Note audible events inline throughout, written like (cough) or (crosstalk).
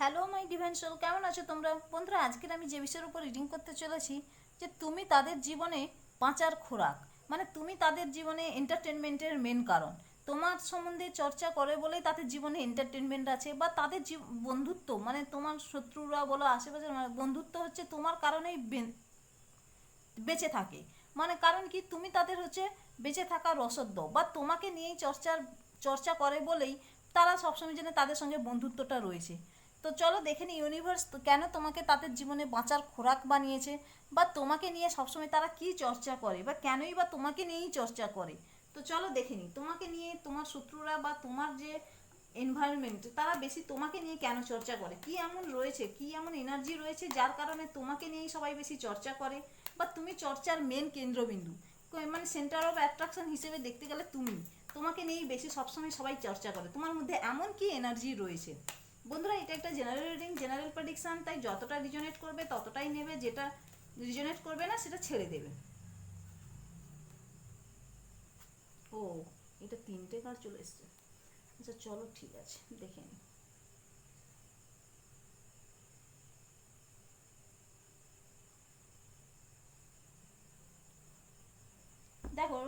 Hello my divine soul কেমন আছো তোমরা? বন্ধুরা, আজকের আমি যে বিষয়ের উপর রিডিং করতে চলেছি, যে তুমি তাদের জীবনে বাঁচার খোরাক মানে তুমি তাদের জীবনে এন্টারটেনমেন্টের মেন কারণ। তোমার সম্বন্ধে চর্চা করে বলেই তাদের জীবনে এন্টারটেনমেন্ট আছে, বা তাদের বন্ধুত্ব মানে তোমার শত্রুরা বলো, আশেপাশের মানে বন্ধুত্ব হচ্ছে তোমার কারণেই বেঁচে থাকে। মানে কারণ কি? তুমি তাদের হচ্ছে বেঁচে থাকার রসদ দাও, বা তোমাকে নিয়েই চর্চার চর্চা করে বলেই তারা সবসময় জন্য তাদের সঙ্গে বন্ধুত্বটা রয়েছে। তো চলো দেখে নি ইউনিভার্স কেন তোমাকে তাদের জীবনে বাঁচার খোরাক বানিয়েছে? বা তোমাকে নিয়ে সবসময় তারা কি চর্চা করে? বা কেনই বা তোমাকে নিয়েই চর্চা করে? তো চলো দেখে নি, তোমাকে নিয়ে তোমার শত্রুরা বা তোমার যে এনভায়রনমেন্ট তারা বেশি তোমাকে নিয়ে কেন চর্চা করে? কি এমন রয়েছে? কি এমন এনার্জি রয়েছে যার কারণে তোমাকে নিয়েই সবাই বেশি চর্চা করে? বা তুমি চর্চার মেন কেন্দ্রবিন্দু? মানে সেন্টার অফ অ্যাট্রাকশন হিসেবে দেখতে গেলে তুমি। তোমাকে নিয়েই বেশি সবসময় সবাই চর্চা করে। তোমার মধ্যে এমন কি এনার্জি রয়েছে? বন্ধুরা, এটা একটা জেনারেল রিডিং জেনারেল প্রেডিকশন তাই যতটা রিজনেট করবে ততটাই নেবে, যেটা রিজনেট করবে না সেটা ছেড়ে দেবে। ও, এটা তিনটে কার্ড চলে এসছে। আচ্ছা চলো, ঠিক আছে, দেখে নিই দেখো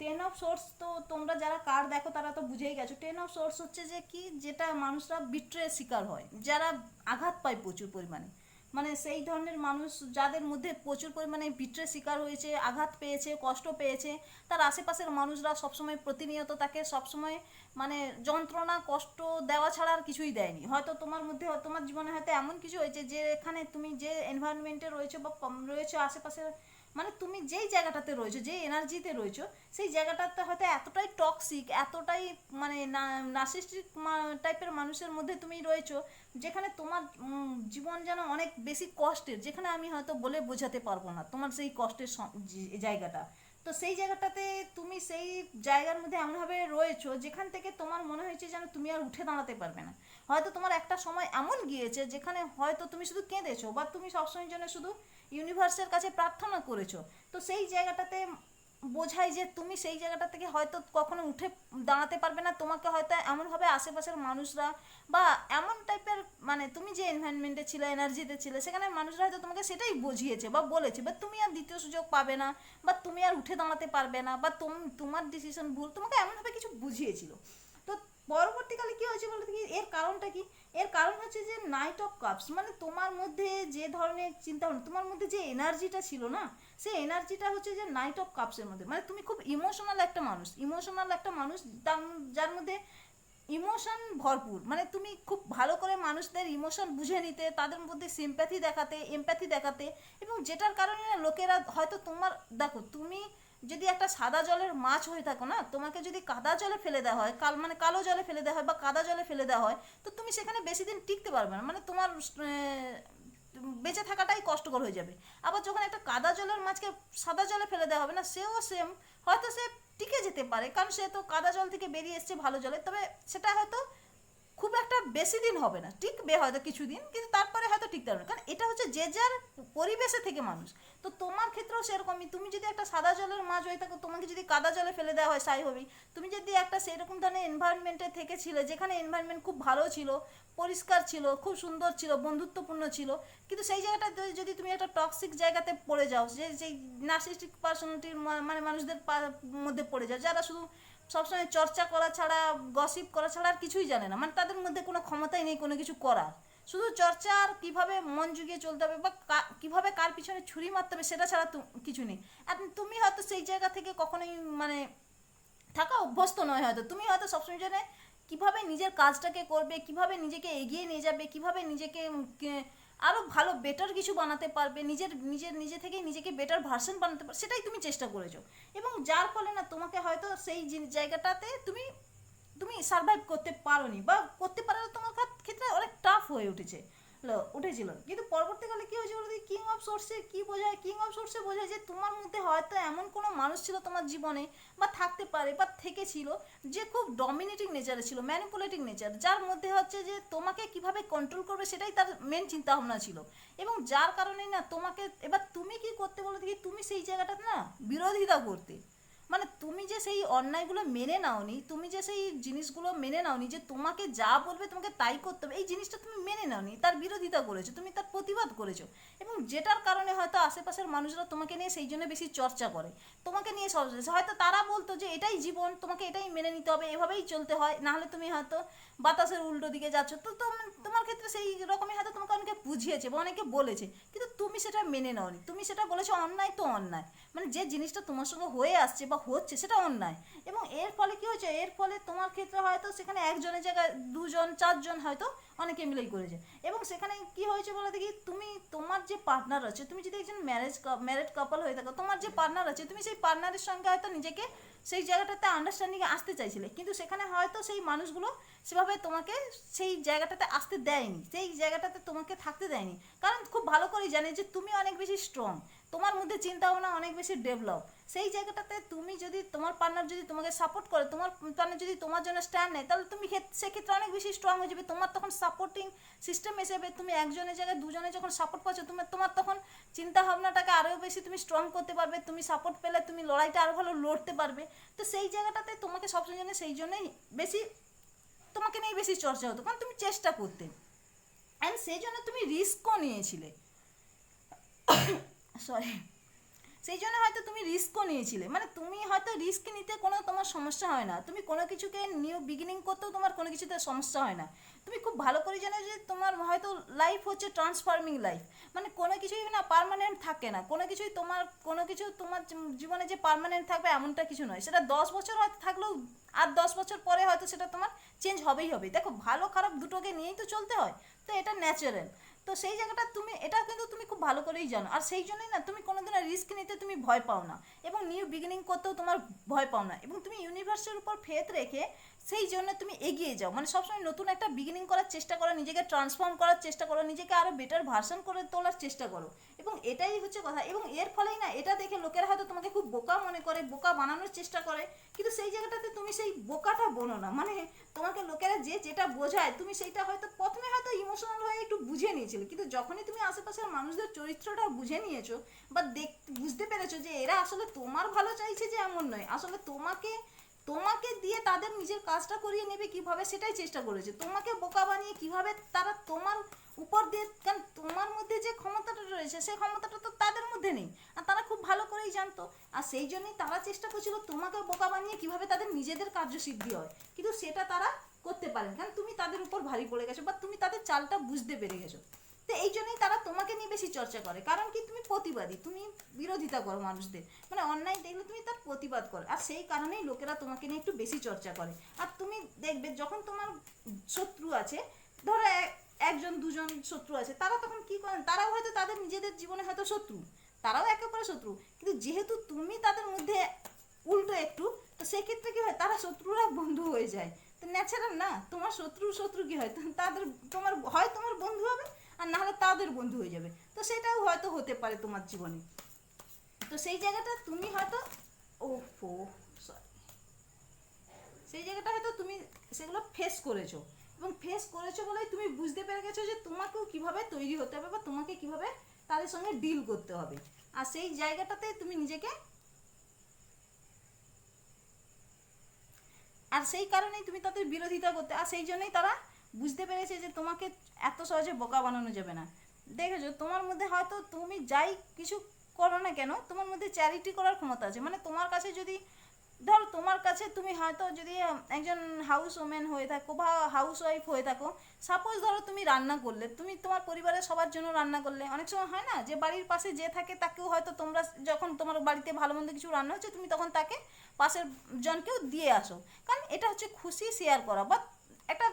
টেন অফ সোর্স তো তোমরা যারা কার দেখো তারা তো বুঝেই গেছো। টেন অফ সোর্স হচ্ছে যে কি? যেটা মানুষরা বিট্রের শিকার হয়। যারা আঘাত পায় প্রচুর পরিমাণে। মানে সেই ধরনের মানুষ যাদের মধ্যে প্রচুর পরিমাণে বিট্রের শিকার হয়েছে, আঘাত পেয়েছে, কষ্ট পেয়েছে, তার আশেপাশের মানুষরা সবসময় প্রতিনিয়ত তাকে সবসময় মানে যন্ত্রণা, কষ্ট দেওয়া ছাড়া আর কিছুই দেয়নি। হয়তো তোমার মধ্যে, তোমার জীবনে হয়তো এমন কিছু হয়েছে যে এখানে তুমি যে এনভায়রনমেন্টে রয়েছে বা কম, রয়েছে আশেপাশে মানে তুমি যেই জায়গাটাতে রয়েছো যে এনার্জিতে রয়েছো, সেই জায়গাটাতে হয়তো এতটাই টক্সিক এতটাই মানে নার্সিস্টিক টাইপের মানুষের মধ্যে তুমি রয়েছো, যেখানে তোমার জীবন যেন অনেক বেশি কষ্টের, যেখানে আমি হয়তো বলে বোঝাতে পারব না তোমার সেই কষ্টের জায়গাটা। তো সেই জায়গাটাতে তুমি সেই জায়গার মধ্যে এমনভাবে রয়েছো, যেখান থেকে তোমার মনে হয়েছে যেন তুমি আর উঠে দাঁড়াতে পারবে না। হয়তো তোমার একটা সময় এমন গিয়েছে, যেখানে হয়তো তুমি শুধু কেঁদেছো বা তুমি সবসময়ের জন্য শুধু ইউনিভার্সের কাছে প্রার্থনা করেছ। তো সেই জায়গাটাতে বোঝায় যে তুমি সেই জায়গাটা থেকে হয়তো কখনো উঠে দাঁড়াতে পারবে না। তোমাকে হয়তো এমনভাবে আশেপাশের মানুষরা বা এমন টাইপের মানে তুমি যে এনভায়রনমেন্টে ছিলে এনার্জিতে ছিলে সেখানে মানুষরা হয়তো তোমাকে সেটাই বুঝিয়েছে বা বলেছে বা তুমি আর দ্বিতীয় সুযোগ পাবে না বা তুমি আর উঠে দাঁড়াতে পারবে না বা তুম- তোমার ডিসিশন ভুল, তোমাকে এমনভাবে কিছু বুঝিয়েছিল। পরবর্তীকালে কি হয়েছে বলতে কি? এর কারণটা কি? এর কারণ হচ্ছে যে নাইট অফ কাপস মানে তোমার মধ্যে যে ধরনের চিন্তা তোমার মধ্যে যে এনার্জিটা ছিল না সেই এনার্জিটা হচ্ছে যে নাইট অফ কাপসের মধ্যে। মানে তুমি খুব ইমোশনাল একটা মানুষ ইমোশনাল একটা মানুষ যার মধ্যে ইমোশন ভরপুর। মানে তুমি খুব ভালো করে মানুষদের ইমোশন বুঝে নিতে, তাদের মধ্যে সিম্প্যাথি দেখাতে এমপ্যাথি দেখাতে, এবং যেটার কারণে লোকেরা হয়তো তোমার, দেখো তুমি যদি একটা সাদা জলের মাছ হয়ে থাকো না, তোমাকে যদি কাদা জলে ফেলে দেওয়া হয়, কাল মানে কালো জলে ফেলে দেওয়া হয় বা কাদা জলে ফেলে দেওয়া হয়, তো তুমি সেখানে বেশি দিন টিকতে পারবে না। মানে তোমার বেঁচে থাকাটাই কষ্টকর হয়ে যাবে। আবার যখন একটা কাদা জলের মাছকে সাদা জলে ফেলে দেওয়া হবে না, সেও সেম হয়তো সে টিকে যেতে পারে, কারণ সে তো কাদা জল থেকে বেরিয়ে এসছে ভালো জলে। তবে সেটা হয়তো খুব একটা বেশি দিন হবে না। টিকবে হয়তো কিছুদিন, কিন্তু তারপরে হয়তো টিকতে পারবে। কারণ এটা হচ্ছে যে যার পরিবেশে থেকে মানুষ। তো তোমার ক্ষেত্রেও সেরকমই। তুমি যদি একটা সাদা জলের মাছ হয়ে থাকো, তোমাকে যদি কাদা জলে ফেলে দেওয়া হয়, সাই হবেই তুমি যদি একটা সেরকম ধরনের এনভায়রনমেন্টে থেকেছিলে, যেখানে এনভায়রনমেন্ট খুব ভালো ছিল, পরিষ্কার ছিল, খুব সুন্দর ছিল, বন্ধুত্বপূর্ণ ছিল, কিন্তু সেই জায়গাটাতে যদি তুমি একটা টক্সিক জায়গাতে পড়ে যাও, যে যেই নার্সিস্টিক পার্সোনালিটির মানে মানুষদের মধ্যে পড়ে যাও, যারা শুধু সবসময় চর্চা করা ছাড়া গসিপ করা ছাড়া আর কিছুই জানে না। মানে তাদের মধ্যে কোনো ক্ষমতাই নেই, কোনো কিছু করার। শুধু চর্চা আর কীভাবে মন জুগিয়ে চলতে হবে বা কীভাবে কার পিছনে ছুরি মারতে হবে সেটা ছাড়া কিছু নেই। আর তুমি হয়তো সেই জায়গা থেকে কখনোই মানে থাকা অভ্যস্ত নয় হয়তো। তুমি হয়তো সবসময় জানে কীভাবে নিজের কাজটাকে করবে, কীভাবে নিজেকে এগিয়ে নিয়ে যাবে, কীভাবে নিজেকে উম, কে- আরও ভালো বেটার কিছু বানাতে পারবে নিজের নিজের নিজে থেকেই নিজেকে বেটার ভার্সন বানাতে পারবে সেটাই তুমি চেষ্টা করেছ। এবং যার ফলে না তোমাকে হয়তো সেই জায়গাটাতে তুমি তুমি সার্ভাইভ করতে পারো নি বা করতে পারার তোমার ক্ষেত্রে অনেক টাফ হয়ে উঠেছে। উঠেছিল। কিন্তু পরবর্তীকালে কি হয়েছে বলতে কিং অফ সোর্সে কি বোঝায়? কিং অফ সোর্সে বোঝায় যে তোমার মধ্যে হয়তো এমন কোনো মানুষ ছিল তোমার জীবনে বা থাকতে পারে বা থেকেছিল যে খুব ডমিনেটিং নেচারে ছিল ম্যানিপুলেটিং নেচার যার মধ্যে হচ্ছে যে তোমাকে কীভাবে কন্ট্রোল করবে সেটাই তার মেন চিন্তা ভাবনা ছিল। এবং যার কারণে না তোমাকে, এবার তুমি কি করতে বলো দেখি, তুমি সেই জায়গাটাতে না বিরোধিতা করতে। মানে তুমি যে সেই অন্যায়গুলো মেনে নাওনি, তুমি যে সেই জিনিসগুলো মেনে নাওনি, যে তোমাকে যা বলবে তোমাকে তাই করতে হবে, এই জিনিসটা তুমি মেনে নাওনি, তার বিরোধিতা করেছ, তুমি তার প্রতিবাদ করেছ এবং যেটার কারণে হয়তো আশেপাশের মানুষরা তোমাকে নিয়ে সেই জন্য বেশি চর্চা করে, তোমাকে নিয়ে সব হয়তো তারা বলতো যে এটাই জীবন, তোমাকে এটাই মেনে নিতে হবে, এভাবেই চলতে হয়, নাহলে তুমি হয়তো বাতাসের উল্টো দিকে যাচ্ছ, তো তোম- তোমার ক্ষেত্রে সেই রকমই হয়তো তোমাকে অনেকে বুঝিয়েছে বা অনেকে বলেছে, কিন্তু তুমি সেটা মেনে নাওনি, তুমি সেটা বলেছ অন্যায় তো অন্যায় মানে যে জিনিসটা তোমার সঙ্গে হয়ে আসছে বা হচ্ছে সেটা অন্যায়। এবং এর ফলে কি হয়েছে? এর ফলে তোমার ক্ষেত্রে হয়তো সেখানে একজনের জায়গায় দুজন, চারজন হয়তো অনেকে মিলেই করেছে। এবং সেখানে কি হয়েছে বলে দেখি? তুমি, তোমার যে পার্টনার আছে, তুমি যদি একজন ম্যারেজ ম্যারেড কাপল হয়ে থাকো, তোমার যে পার্টনার আছে, তুমি সেই পার্টনারের সঙ্গে হয়তো নিজেকে সেই জায়গাটাতে আন্ডারস্ট্যান্ডিংয়ে আসতে চাইছিলে। কিন্তু সেখানে হয়তো সেই মানুষগুলো সেভাবে তোমাকে সেই জায়গাটাতে আসতে দেয়নি। সেই জায়গাটাতে তোমাকে থাকতে দেয়নি। কারণ খুব ভালো করেই জানে যে তুমি অনেক বেশি স্ট্রং তোমার মধ্যে চিন্তা ভাবনা অনেক বেশি ডেভেলপ সেই জায়গাটাতে তুমি যদি তোমার পার্টনার যদি তোমাকে সাপোর্ট করে, তোমার পার্টনার যদি তোমার জন্য স্ট্যান্ড নেয়, তাহলে তুমি ক্ষেত- সেক্ষেত্রে অনেক বেশি স্ট্রং হয়ে যাবে। তোমার তখন সাপোর্টিং সিস্টেম হিসেবে তুমি একজনের জায়গায় দুজনে যখন সাপোর্ট পাচ্ছ তুমি, তোমার তখন চিন্তা ভাবনাটাকে আরও বেশি তুমি স্ট্রং করতে পারবে, তুমি সাপোর্ট পেলে তুমি লড়াইটা আরও ভালো লড়তে পারবে। তো সেই জায়গাটাতে তোমাকে সবসময় জন্য সেই জন্যই বেশি, তোমাকে নিয়ে বেশি চর্চা হতো, কারণ তুমি চেষ্টা করতে। অ্যান্ড সেই জন্য তুমি রিস্কও নিয়েছিলে। সরি সেই জন্য হয়তো তুমি রিস্কও নিয়েছিলে। মানে তুমি হয়তো রিস্ক নিতে কোনো তোমার সমস্যা হয় না। তুমি কোনো কিছুকে নিউ বিগিনিং করতেও তোমার কোনো কিছুতে সমস্যা হয় না। তুমি খুব ভালো করে জানো যে তোমার হয়তো লাইফ হচ্ছে ট্রান্সফর্মিং লাইফ মানে কোনো কিছুই না পারমানেন্ট থাকে না। কোনো কিছুই তোমার, কোনো কিছু তোমার জীবনে যে পার্মানেন্ট থাকবে এমনটা কিছু নয়। সেটা দশ বছর হয়তো থাকলেও আর দশ বছর পরে হয়তো সেটা তোমার চেঞ্জ হবেই হবে দেখো, ভালো খারাপ দুটোকে নিয়েই তো চলতে হয়। তো এটা ন্যাচারাল তো সেই জায়গাটা তুমি এটা কিন্তু তুমি খুব ভালো করেই জানো। আর সেই জন্যই না, তুমি কোনোদিনও রিস্ক নিতে তুমি ভয় পাও না। এবং নিউ বিগিনিং করতেও তোমার ভয় পাও না। এবং তুমি ইউনিভার্সের উপর ফেথ রেখে সেই জন্য তুমি এগিয়ে যাও। মানে সবসময় নতুন একটা বিগিনিং করার চেষ্টা করো, নিজেকে ট্রান্সফর্ম করার চেষ্টা করো, নিজেকে আরও বেটার ভার্সন করে তোলার চেষ্টা করো। এটাই হচ্ছে কথা। এবং এর ফলেই না, এটা দেখে লোকেরা হয়তো তোমাকে খুব বোকা মনে করে, বোকা বানানোর চেষ্টা করে, কিন্তু সেই জায়গাটাতে তুমি সেই বোকাটা বোনো না। মানে তোমাকে লোকেরা যে যেটা বোঝায়, তুমি সেইটা হয়তো প্রথমে হয়তো ইমোশনাল হয়ে একটু বুঝে নিয়েছিলে, কিন্তু যখনই তুমি আশেপাশের মানুষদের চরিত্রটা বুঝে নিয়েছো বা দেখ, বুঝতে পেরেছ যে এরা আসলে তোমার ভালো চাইছে যে এমন নয়, আসলে তোমাকে তোমাকে দিয়ে তাদের নিজের কাজটা করিয়ে নেবে কীভাবে, সেটাই চেষ্টা করেছে। তোমাকে বোকা বানিয়ে কীভাবে তারা তোমার উপর দিয়ে, কারণ তোমার মধ্যে যে ক্ষমতাটা রয়েছে, সেই ক্ষমতাটা তো তাদের মধ্যে নেই। আর তারা খুব ভালো করেই জানতো। আর সেই জন্যই তারা চেষ্টা করছিল তোমাকে বোকা বানিয়ে কীভাবে তাদের নিজেদের কার্যসিদ্ধি হয়। কিন্তু সেটা তারা করতে পারেন। কারণ তুমি তাদের উপর ভারী পড়ে গেছো বা তুমি তাদের চালটা বুঝতে পেরে গেছো। তো এই জন্যই তারা তোমাকে নিয়ে বেশি চর্চা করে। কারণ কি, তুমি প্রতিবাদী, তুমি বিরোধিতা করো মানুষদের। মানে অন্যায় দেখলে তুমি তার প্রতিবাদ করো। আর সেই কারণেই লোকেরা তোমাকে নিয়ে একটু বেশি চর্চা করে। আর তুমি দেখবে, যখন তোমার শত্রু আছে, ধরো এক- একজন, দুজন শত্রু আছে, তারা তখন কি করেন? তারাও হয়তো তাদের নিজেদের জীবনে হয়তো শত্রু। তারাও একে অপরের শত্রু। কিন্তু যেহেতু তুমি তাদের মধ্যে উল্টো একটু, তো সেক্ষেত্রে কি হয়? তারা শত্রুরা বন্ধু হয়ে যায়। তো ন্যাচারাল না? তোমার শত্রু শত্রু কি হয়? তাদের, তোমার, হয় তোমার বন্ধু হবে আর না হলে তাদের বন্ধু হয়ে যাবে। তো সেটাও হয়তো হতে পারে তোমার জীবনে। তো সেই জায়গাটা তুমি হয়তো ও ফো সরি সেই জায়গাটা হয়তো তুমি সেগুলো ফেস করেছ। এবং ফেস করেছ বলেই তুমি বুঝতে পেরে গেছো যে তোমাকেও কীভাবে তৈরি হতে হবে বা তোমাকে কীভাবে তাদের সঙ্গে ডিল করতে হবে। আর সেই জায়গাটাতে তুমি নিজেকে আর সেই কারণেই তুমি তাদের বিরোধিতা করতে, আর সেই জন্যই তারা বুঝতে পেরেছে যে তোমাকে এত সহজে বোকা বানানো যাবে না। দেখেছ, তোমার মধ্যে হয়তো তুমি যাই কিছু করো না কেন, তোমার মধ্যে চ্যারিটি করার ক্ষমতা আছে। মানে তোমার কাছে যদি, ধর তোমার কাছে তুমি হয়তো যদি একজন হাউস ওম্যান হয়ে থাকো বা হাউস ওয়াইফ হয়ে থাকো সাপোজ ধরো তুমি রান্না করলে, তুমি তোমার পরিবারের সবার জন্য রান্না করলে, অনেক সময় হয় না যে বাড়ির পাশে যে থাকে তাকেও হয়তো তোমরা যখন তোমার বাড়িতে ভালো মন্দ কিছু রান্না হচ্ছে, তুমি তখন তাকে পাশের জনকেও দিয়ে আসো। কারণ এটা হচ্ছে খুশি শেয়ার করা বা একটা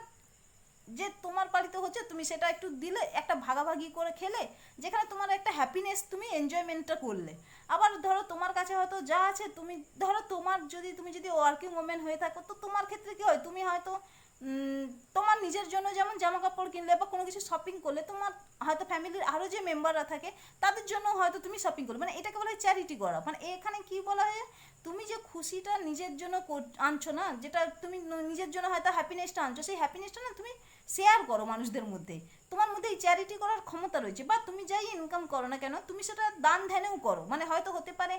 যে তোমার বাড়িতে হচ্ছে, তুমি সেটা একটু দিলে, একটা ভাগাভাগি করে খেলে, যেখানে তোমার একটা হ্যাপিনেস তুমি এনজয়মেন্টটা করলে। আবার ধরো তোমার কাছে হয়তো যা আছে, তুমি ধরো তোমার যদি, তুমি যদি ওয়ার্কিং ওমেন হয়ে থাকো, তো তোমার ক্ষেত্রে কি হয়? তুমি হয়তো তোমার নিজের জন্য যেমন জামা কাপড় কিনলে বা কোনো কিছু শপিং করলে, তোমার হয়তো ফ্যামিলির আরও যে মেম্বাররা থাকে, তাদের জন্য হয়তো তুমি শপিং করলে। মানে এটাকে বলা হয় চ্যারিটি করা। মানে এখানে কি বলা হয়, তুমি যে খুশিটা নিজের জন্য আনছো না, যেটা তুমি নিজের জন্য হয়তো হ্যাপিনেসটা আনছো, সেই হ্যাপিনেসটা না তুমি শেয়ার করো মানুষদের মধ্যে। তোমার মধ্যে এই চ্যারিটি করার ক্ষমতা রয়েছে, বা তুমি যাই ইনকাম করো না কেন, তুমি সেটা দান ধ্যানেও করো। মানে হয়তো হতে পারে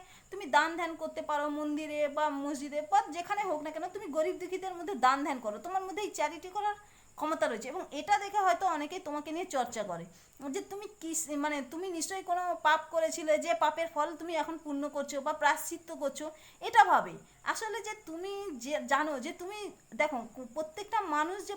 দান ধ্যান করতে পারো, মন্দিরে বা মসজিদে বা যেখানে হোক না কেন, তুমি গরিব দুঃখীদের মধ্যে দান ধ্যান করো। তোমার মধ্যে এই চ্যারিটি করার ক্ষমতা রয়েছে এবং এটা দেখে হয়তো অনেকেই তোমাকে নিয়ে চর্চা করে। যে তুমি কি মানে তুমি নিশ্চয়ই কোনো পাপ করেছিলে যে পাপের ফল তুমি এখন পূর্ণ করছ বা প্রাশ্চিত্য করছ, এটা ভাবে। আসলে যে তুমি যে, জানো যে তুমি, দেখো, প্রত্যেকটা মানুষ যে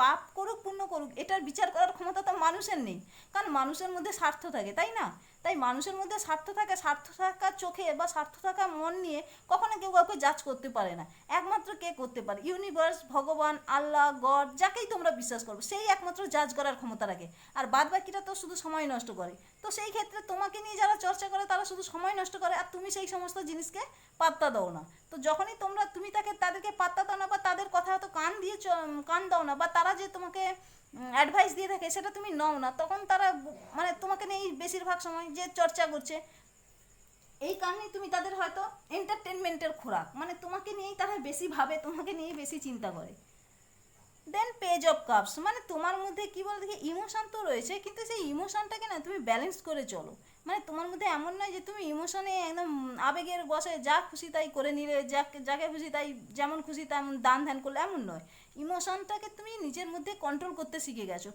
পাপ করুক পুণ্য করুক, এটার বিচার করার ক্ষমতা তো মানুষের নেই। কারণ মানুষের মধ্যে স্বার্থ থাকে, তাই না? তাই মানুষের মধ্যে স্বার্থ থাকে, স্বার্থ থাকা চোখে বা স্বার্থ থাকা মন নিয়ে কখনো কেউ কাউকে জাজ করতে পারে না। একমাত্র কে করতে পারে? ইউনিভার্স ভগবান, আল্লাহ, গড, যাকেই তোমরা বিশ্বাস করো সেই একমাত্র জাজ করার ক্ষমতা রাখে। আর বাদ বাকিরা তো শুধু সময় নষ্ট করে। তো সেই ক্ষেত্রে তোমাকে নিয়ে যারা চর্চা করে, তারা শুধু সময় নষ্ট করে আর তুমি সেই সমস্ত জিনিসকে পাত্তা দাও না। তো যখনই তোমরা, তুমি তাকে, তাদেরকে পাত্তা দাও না বা তাদের কথা হয়তো কান দিয়ে কান দাও না বা তারা যে তোমাকে অ্যাডভাইস দিয়ে থাকে, সেটা তুমি নাও না। তখন তারা মানে তোমাকে নিয়ে বেশিরভাগ সময় যে চর্চা করছে, এই কারণে তুমি তাদের হয়তো এন্টারটেনমেন্টের খোরাক। মানে তোমাকে নিয়েই তারা বেশি ভাবে, তোমাকে নিয়েই বেশি চিন্তা করে। দেন পেজ অফ কাপস মানে তোমার মধ্যে কি বলে দেখি ইমোশান তো রয়েছে, কিন্তু সেই ইমোশানটাকে না তুমি ব্যালেন্স করে চলো। মানে তোমার মধ্যে এমন নয় যে তুমি ইমোশনে একদম আবেগের বসে যা খুশি তাই করে নিলে, যাকে যাকে খুশি তাই, যেমন খুশি তেমন দান ধ্যান করলে, এমন নয়। ইমোশনটাকে তুমি নিজের মধ্যে কন্ট্রোল করতে শিখে গেছো।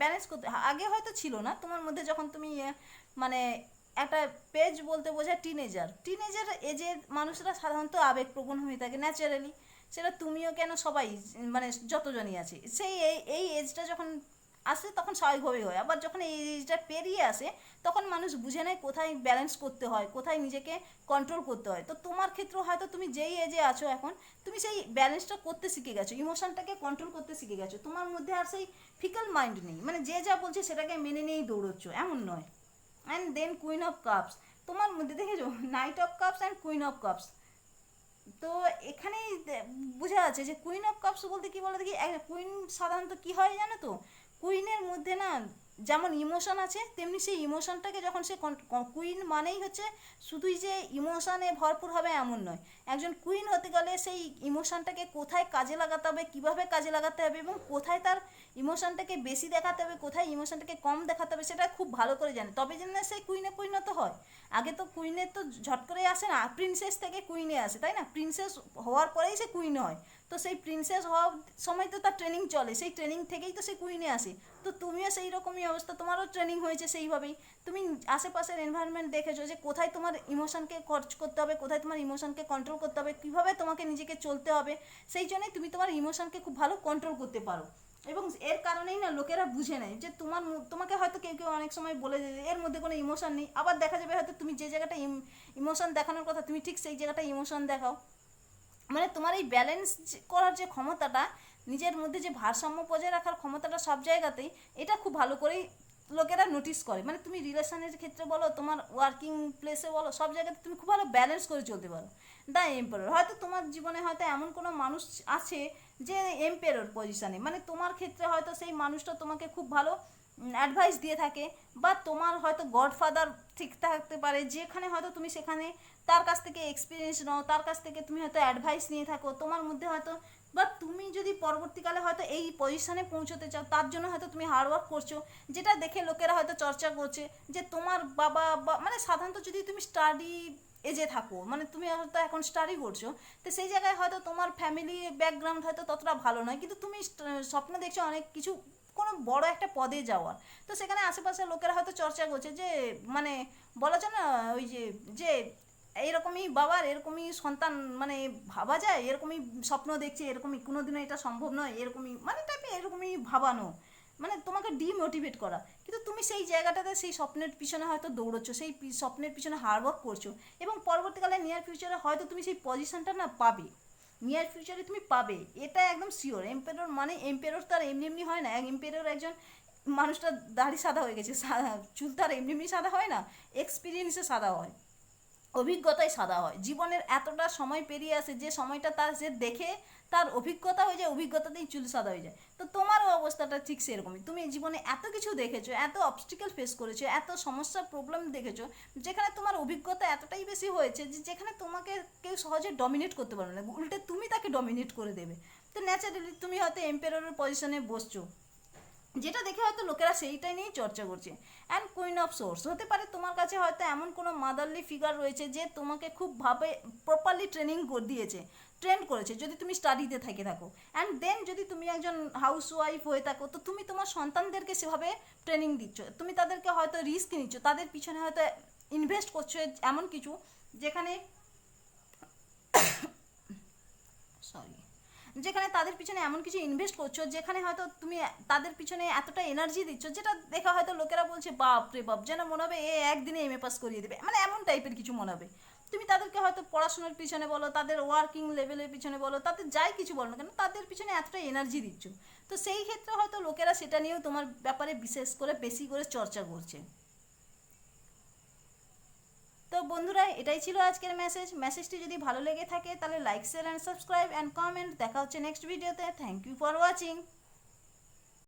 ব্যালেন্স করতে, আগে হয়তো ছিল না, তোমার মধ্যে যখন তুমি মানে একটা পেজ বলতে বোঝায় টিনেজার টিনেজার এজের মানুষরা সাধারণত আবেগপ্রবণ হয়ে থাকে ন্যাচারালি সেটা তুমিও কেন সবাই মানে যতজনই আছে, সেই এই এই এজটা যখন আসে তখন স্বাভাবিকভাবেই হয়। আবার যখন এই এজটা পেরিয়ে আসে, তখন মানুষ বুঝে নেয় কোথায় ব্যালেন্স করতে হয়, কোথায় নিজেকে কন্ট্রোল করতে হয়। তো তোমার ক্ষেত্রেও হয়তো তুমি যেই এজে আছো এখন, তুমি সেই ব্যালেন্সটা করতে শিখে গেছো ইমোশনটাকে কন্ট্রোল করতে শিখে গেছো। তোমার মধ্যে আর সেই ফিকাল মাইন্ড নেই। মানে যে যা বলছে সেটাকে মেনে নিয়েই দৌড়চ্ছ, এমন নয়। And then queen of cups তোমার মধ্যে দেখেছ? Knight of cups and queen of cups তো এখানেই বোঝা যাচ্ছে যে কুইন অফ কাপস বলতে কি বলে দেখি? কুইন সাধারণত কি হয় জানো তো? কুইনের মধ্যে না যেমন ইমোশন আছে, তেমনি সেই ইমোশনটাকে যখন সে কুইন মানেই হচ্ছে শুধুই যে ইমোশনে ভরপুর হবে এমন নয়। একজন কুইন হতে গেলে সেই ইমোশনটাকে কোথায় কাজে লাগাতে হবে, কীভাবে কাজে লাগাতে হবে এবং কোথায় তার ইমোশনটাকে বেশি দেখাতে হবে, কোথায় ইমোশনটাকে কম দেখাতে হবে সেটা খুব ভালো করে জানে। তবে যেন সেই কুইনে পরিণত হয়। আগে তো কুইনের তো ঝট করে আসে না প্রিন্সেস থেকে কুইনে আসে, তাই না? প্রিন্সেস হওয়ার পরেই সে কুইন হয়। তো সেই প্রিন্সেস হওয়ার সময় তো তার ট্রেনিং চলে, সেই ট্রেনিং থেকেই তো সে কুইনে আসে। তো তুমিও সেই রকমই অবস্থা, তোমারও ট্রেনিং হয়েছে সেইভাবেই। তুমি আশেপাশের এনভায়রনমেন্ট দেখেছ যে কোথায় তোমার ইমোশনকে খরচ করতে হবে, কোথায় তোমার ইমোশনকে কন্ট্রোল করতে হবে, কীভাবে তোমাকে নিজেকে চলতে হবে, সেই জন্যই তুমি তোমার ইমোশনকে খুব ভালো কন্ট্রোল করতে পারো। এবং এর কারণেই না লোকেরা বুঝে নেয় যে তোমার তোমাকে হয়তো কেউ কেউ অনেক সময় বলে যে এর মধ্যে কোনো ইমোশন নেই। আবার দেখা যাবে হয়তো তুমি যে জায়গাটা ইমোশন দেখানোর কথা, তুমি ঠিক সেই জায়গাটা ইমোশন দেখাও। মানে তোমার এই ব্যালেন্স করার যে ক্ষমতাটা, নিজের মধ্যে যে ভারসাম্য বজায় রাখার ক্ষমতাটা সব জায়গাতেই, এটা খুব ভালো করেই লোকেরা নোটিস করে। মানে তুমি রিলেশনের ক্ষেত্রে বলো, তোমার ওয়ার্কিং প্লেসে বলো, সব জায়গাতে তুমি খুব ভালো ব্যালেন্স করে চলতে পারো। দ্য এম্পায়ার হয়তো তোমার জীবনে হয়তো এমন কোনো মানুষ আছে যে এম্পায়ার পজিশনে মানে তোমার ক্ষেত্রে হয়তো সেই মানুষটা তোমাকে খুব ভালো অ্যাডভাইস দিয়ে থাকে, বা তোমার হয়তো গডফাদার ঠিক থাকতে পারে, যেখানে হয়তো তুমি সেখানে তার কাছ থেকে এক্সপিরিয়েন্স নাও, তার কাছ থেকে তুমি হয়তো অ্যাডভাইস নিয়ে থাকো, তোমার মধ্যে হয়তো, বা তুমি যদি পরবর্তীকালে হয়তো এই পজিশনে পৌঁছতে চাও, তার জন্য হয়তো তুমি হার্ডওয়ার্ক করছ, যেটা দেখে লোকেরা হয়তো চর্চা করছে, যে তোমার বাবা, বা মানে সাধারণত যদি তুমি স্টাডি এজে থাকো মানে তুমি হয়তো এখন স্টাডি করছ, তো সেই জায়গায় হয়তো তোমার ফ্যামিলি ব্যাকগ্রাউন্ড হয়তো ততটা ভালো নয়, কিন্তু তুমি স্বপ্ন দেখছ অনেক কিছু কোনো বড় একটা পদে যাওয়ার। তো সেখানে আশেপাশের লোকেরা হয়তো চর্চা করছে যে মানে বলা যায় না, ওই যে যে এরকমই বাবার, এরকমই সন্তান মানে ভাবা যায়, এরকমই স্বপ্ন দেখছে, এরকমই কোনো কোনোদিনও এটা সম্ভব নয়, এরকমই মানে টাইপের এরকমই ভাবানো। মানে তোমাকে ডিমোটিভেট করা। কিন্তু তুমি সেই জায়গাটাতে সেই স্বপ্নের পিছনে হয়তো দৌড়চ্ছ, সেই স্বপ্নের পিছনে হার্ডওয়ার্ক করছ এবং পরবর্তীকালে নিয়ার ফিউচারে হয়তো তুমি সেই পজিশনটা না পাবে। নিয়ার ফিউচারে তুমি পাবে। এটা একদম শিওর এম্পেরর মানে এম্পেরর তার এমনি এমনি হয় না। এম্পেরর একজন মানুষটা দাড়ি সাদা হয়ে গেছে। চুল তার এমনি এমনি সাদা হয় না এক্সপিরিয়েন্সে সাদা হয়। অভিজ্ঞতায় সাদা হয়। জীবনের এতটা সময় পেরিয়ে আসে, যে সময়টা তার সে দেখে তার অভিজ্ঞতা হয়ে যায়, অভিজ্ঞতাতেই চুল সাদা হয়ে যায়। তো তোমারও অবস্থাটা ঠিক সেরকমই। তুমি জীবনে এত কিছু দেখেছ, এত অবস্টিক্যাল ফেস করেছ, এত সমস্যার প্রবলেম দেখেছ, যেখানে তোমার অভিজ্ঞতা এতটাই বেশি হয়েছে, যে যেখানে তোমাকে কেউ সহজে ডমিনেট করতে পারবে না। উল্টে তুমি তাকে ডমিনেট করে দেবে। তো ন্যাচারালি তুমি হয়তো এম্পেয়ারের পজিশনে বসছো। যেটা দেখে হয়তো লোকেরা সেইটাই নিয়েই চর্চা করছে। অ্যান্ড কুইন অফ সোর্স হতে পারে তোমার কাছে হয়তো এমন কোনো মাদারলি ফিগার রয়েছে যে তোমাকে খুব ভাবে প্রপারলি ট্রেনিং দিয়েছে ট্রেন করেছে, যদি তুমি স্টাডিতে থেকে থাকো। অ্যান্ড দেন যদি তুমি একজন হাউস ওয়াইফ হয়ে থাকো, তো তুমি তোমার সন্তানদেরকে সেভাবে ট্রেনিং দিচ্ছ। তুমি তাদেরকে হয়তো রিস্ক নিচ্ছ, তাদের পিছনে হয়তো ইনভেস্ট করছ এমন কিছু যেখানে (coughs) সরি যেখানে তাদের পিছনে এমন কিছু ইনভেস্ট করছ, যেখানে হয়তো তুমি তাদের পিছনে এতটা এনার্জি দিচ্ছ, যেটা দেখা হয়তো লোকেরা বলছে, বাপ রে বাপ, যেন মনে হবে এ একদিনে এম এ পাস করিয়ে দেবে। মানে এমন টাইপের কিছু মনে হবে। তুমি তাদেরকে হয়তো পড়াশোনার পিছনে বলো, তাদের ওয়ার্কিং লেভেলের পিছনে বলো, তাদের যাই কিছু বলো না কেন, তাদের পিছনে এতটা এনার্জি দিচ্ছ। তো সেই ক্ষেত্রে হয়তো লোকেরা সেটা নিয়েও তোমার ব্যাপারে বিশেষ করে বেশি করে চর্চা করছে। তো বন্ধুরা, এটাই ছিল আজকের মেসেজ মেসেজটি যদি ভালো লেগে থাকে, তাহলে like share and subscribe and comment দেখা হচ্ছে নেক্সট ভিডিওতে থ্যাংক ইউ ফর ওয়াচিং